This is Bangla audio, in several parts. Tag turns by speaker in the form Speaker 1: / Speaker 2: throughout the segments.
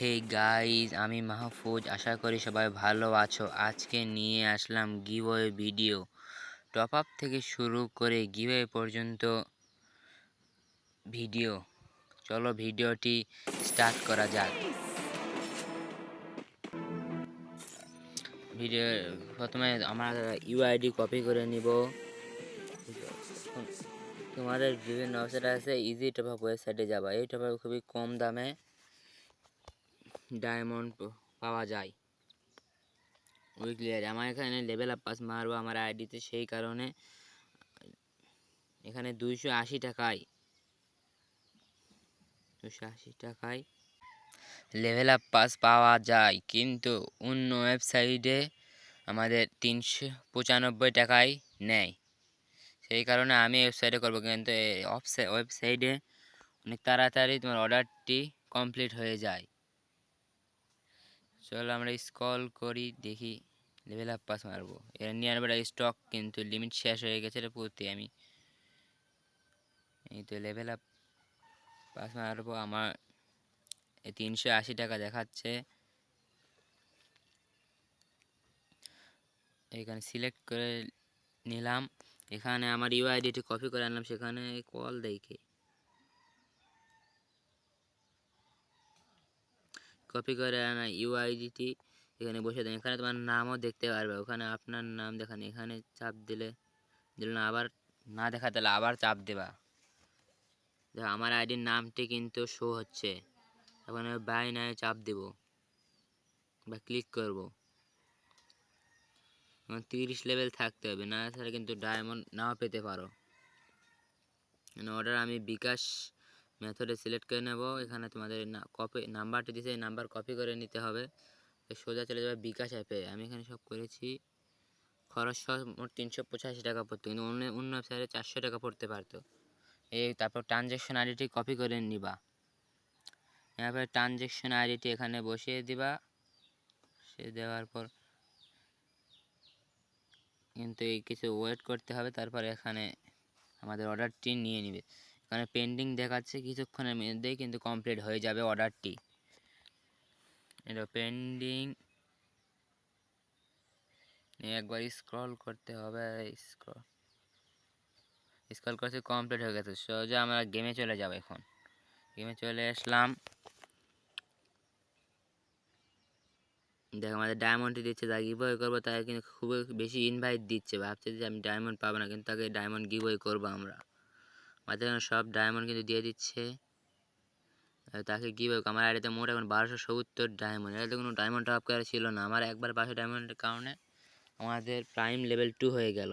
Speaker 1: হে গাইজ আমি মাহফুজ। আশা করি সবাই ভালো আছো। আজকে নিয়ে আসলাম গিভওয়ে ভিডিও টপ আপ থেকে শুরু করে গিভওয়ে পর্যন্ত ভিডিও চলো ভিডিওটি স্টার্ট করা যাক। ভিডিও প্রথমে আমরা ইউআইডি কপি করে নিব। তোমাদের বিভিন্ন ওয়েবসাইট আছে ইজি টপ আপ ওয়েবসাইটে যাবা। এই টপ আপ খুবই কম দামে। ডায়মন্ড পাওয়া যায়। উইকলি আর আমার এখানে লেভেল আপ পাস মারবো আমার আইডিতে সেই কারণে এখানে দুইশো আশি টাকায় দুশো আশি টাকায় লেভেল আপ পাস পাওয়া যায়। কিন্তু অন্য ওয়েবসাইটে আমাদের তিনশো পঁচানব্বই টাকায় নেয়। সেই কারণে আমি ওয়েবসাইটে করব, কিন্তু ওয়েবসাইটে অনেক তাড়াতাড়ি তোমার অর্ডারটি কমপ্লিট হয়ে যায়। চলো আমরা স্কল করি, দেখি লেভেল আপ পাস মারবো। এর নিয়ে আনবার স্টক কিন্তু লিমিট শেষ হয়ে গেছে রে পড়তে আমি। এই তো লেভেল আপ পাস মারবো, আমার তিনশো আশি টাকা দেখাচ্ছে। এখানে সিলেক্ট করে নিলাম। এখানে আমার ইউআইডিটি কপি করে আনলাম, সেখানে কল দেখে। কপি করে আনা ইউআইডিটি এখানে বসে দেন এখানে তোমার নামও দেখতে পারবে। ওখানে আপনার নাম দেখান, এখানে চাপ দিলে, দিল না, আবার না দেখা তাহলে আবার চাপ দেবা। দেখো, আমার আইডির নামটি কিন্তু শো হচ্ছে। এখন বাই নাই চাপ দেব বা ক্লিক করব। এবং তিরিশ লেভেল থাকতে হবে, না ছাড়া কিন্তু ডায়মন্ড নাও পেতে পারো। অর্ডার আমি বিকাশ মেথডে সিলেক্ট করে নেব। এখানে তোমাদের কপি নাম্বারটি দিয়েছে, এই নাম্বার কপি করে নিতে হবে। সোজা চলে যাবে বিকাশ অ্যাপে আমি এখানে সব করেছি। খরচ মোট তিনশো পঁচাশি টাকা পড়তো। কিন্তু অন্য অন্য ওয়েবসাইটে চারশো টাকা পড়তে পারতো। এই তারপর ট্রানজ্যাকশন আইডিটি কপি করে নিবা। এরপরে ট্রানজ্যাকশন আইডিটি এখানে বসিয়ে দিবা। সে দেওয়ার পর কিন্তু এই কিছু ওয়েট করতে হবে। তারপর এখানে আমাদের অর্ডারটি নিয়ে নিবে। এখানে পেন্ডিং দেখাচ্ছে কিছুক্ষণের মধ্যেই কিন্তু কমপ্লিট হয়ে যাবে অর্ডারটি এটা পেন্ডিং একবার স্ক্রল করতে হবে স্ক্রল স্ক্রল করতে কমপ্লিট হয়ে গেছে। সোজা আমরা গেমে চলে যাব এখন। গেমে চলে আসলাম। দেখো, আমাদের ডায়মন্ডটি দিচ্ছে যা গিভওয়ে করব তাকে কিন্তু খুবই বেশি ইনভাইট দিচ্ছে। ভাবছে যে আমি ডায়মন্ড পাবো না, কিন্তু তাকে ডায়মন্ড গিভওয়ে করব আমরা। আমাদের সব ডায়মন্ড কিন্তু দিয়ে দিচ্ছে। তাকে কী বলব আমার আইডিতে মোট এখন বারোশো সত্তর ডায়মন্ড এটা তো কোনো ডায়মন্ড টপ করা ছিল না। আমার একবার পাঁচশো ডায়মন্ডের কারণে আমাদের প্রাইম লেভেল টু হয়ে গেল।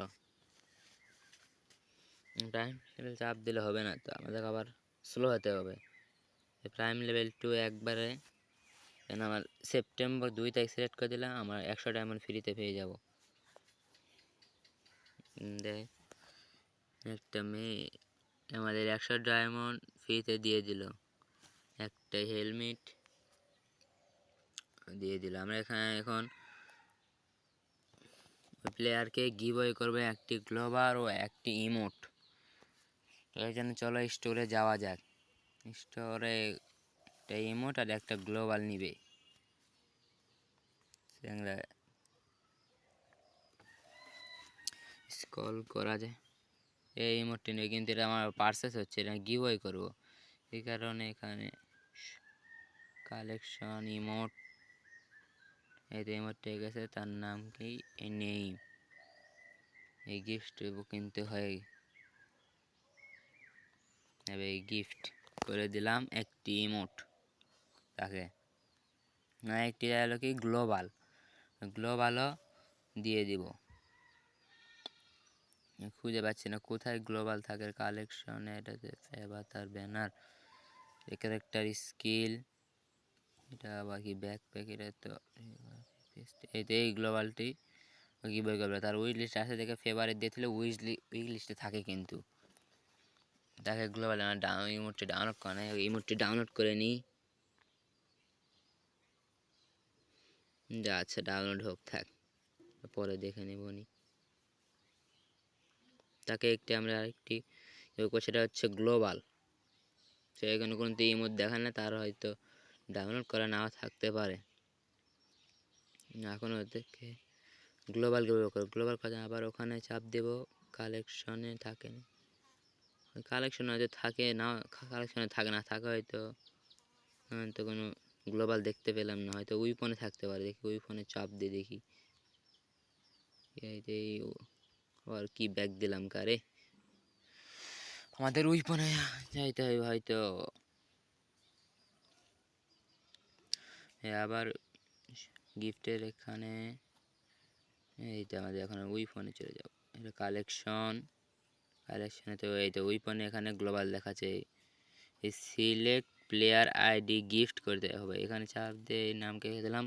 Speaker 1: প্রাইম লেভেল চাপ দিলে হবে না তো, আমাদের আবার স্লো হতে হবে। প্রাইম লেভেল টু একবারে, কেন আমার সেপ্টেম্বর দুই তারিখ সিলেক্ট করে দিলাম, আমার একশো ডায়মন্ড ফ্রিতে পেয়ে যাব। একটা মেয়ে আমাদের একশো ডায়মন্ড ফ্রিতে দিয়ে দিল। একটা হেলমেট দিয়ে দিল। আমরা এখানে এখন প্লেয়ারকে গিভওয়ে করবে, একটি গ্লোবার ও একটি ইমোট জন্য চলো স্টোরে যাওয়া যাক। স্টোরে একটা ইমোট আর একটা গ্লোবাল নিবে। স্কল করা যায়। এই ইমোটটি নেই কিন্তু এটা আমার পার্সেস হচ্ছে, এটা গিভওয়ে করব। এই কারণে এখানে কালেকশন ইমোট এই তো ইমোটটা গেছে, তার নাম কি? নেই। এই গিফট কিনতে হয় এই গিফট করে দিলাম একটি ইমোট তাকে। না, একটি হলো কি? গ্লোবাল গ্লোবালও দিয়ে দিব। খুঁজে পাচ্ছি না কোথায় গ্লোবাল থাকে কালেকশন এটাতে এবার তার ব্যানার ক্যারেক্টার স্কিল এটা বাকি ব্যাকপ্যাক এটা তো এই তো এই গ্লোবালটি কি বই করবে তার উইশ লিস্ট আছে দেখে ফেভারিট দিয়েছিল উইশ উইক লিস্টে থাকে কিন্তু। তাকে গ্লোবাল ডাউন ইমোটটি ডাউনলোড করে নেয় ইমোটটি ডাউনলোড করে নিই আচ্ছা ডাউনলোড হোক, থাক। পরে দেখে নেব নি। তাকে একটি আমরা আরেকটি সেটা হচ্ছে গ্লোবাল। সে এখানে কোনো ইমোট দেখান না, তার হয়তো ডাউনলোড করা নাও থাকতে পারে। এখন ওদেরকে গ্লোবাল গ্লোবাল গ্লোবাল কথা আবার ওখানে চাপ দেব কালেকশনে থাকে না। কালেকশন হয়তো থাকে না কালেকশনে থাকে না, থাকে হয়তো। তো কোনো গ্লোবাল দেখতে পেলাম না, হয়তো ওই ফোনে থাকতে পারে। দেখি ওই ফোনে চাপ দিয়ে দেখি। এই এই আবার কি ব্যাগ দিলাম কারে? আমাদের ওই যাইতে হবে হয়তো। হ্যাঁ আবার গিফটের এখানে, এই এইটা আমাদের এখন ওই ফোনে চলে যাও এটা কালেকশন কালেকশনে তো এই তো ওই ফোনে এখানে গ্লোবাল দেখাচ্ছে। এই সিলেক্ট প্লেয়ার আইডি গিফট করতে হবে। এখানে চাপ দিয়ে এই নামকে দিলাম।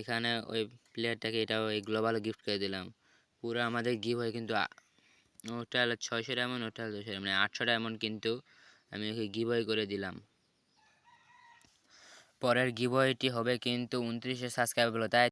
Speaker 1: এখানে ওই প্লেয়ারটাকে এটা ওই গ্লোবাল গিফট করে দিলাম। পুরো আমাদের গিভ হয় কিন্তু ওটা ছয়শো ডায়মন্ড ওটা হলো দুশো মানে আটশো ডায়মন্ড কিন্তু আমি ওকে গিভ করে দিলাম। পরের গিভওয়েটি হবে কিন্তু উনত্রিশে সাবস্ক্রাইব হলো, তাই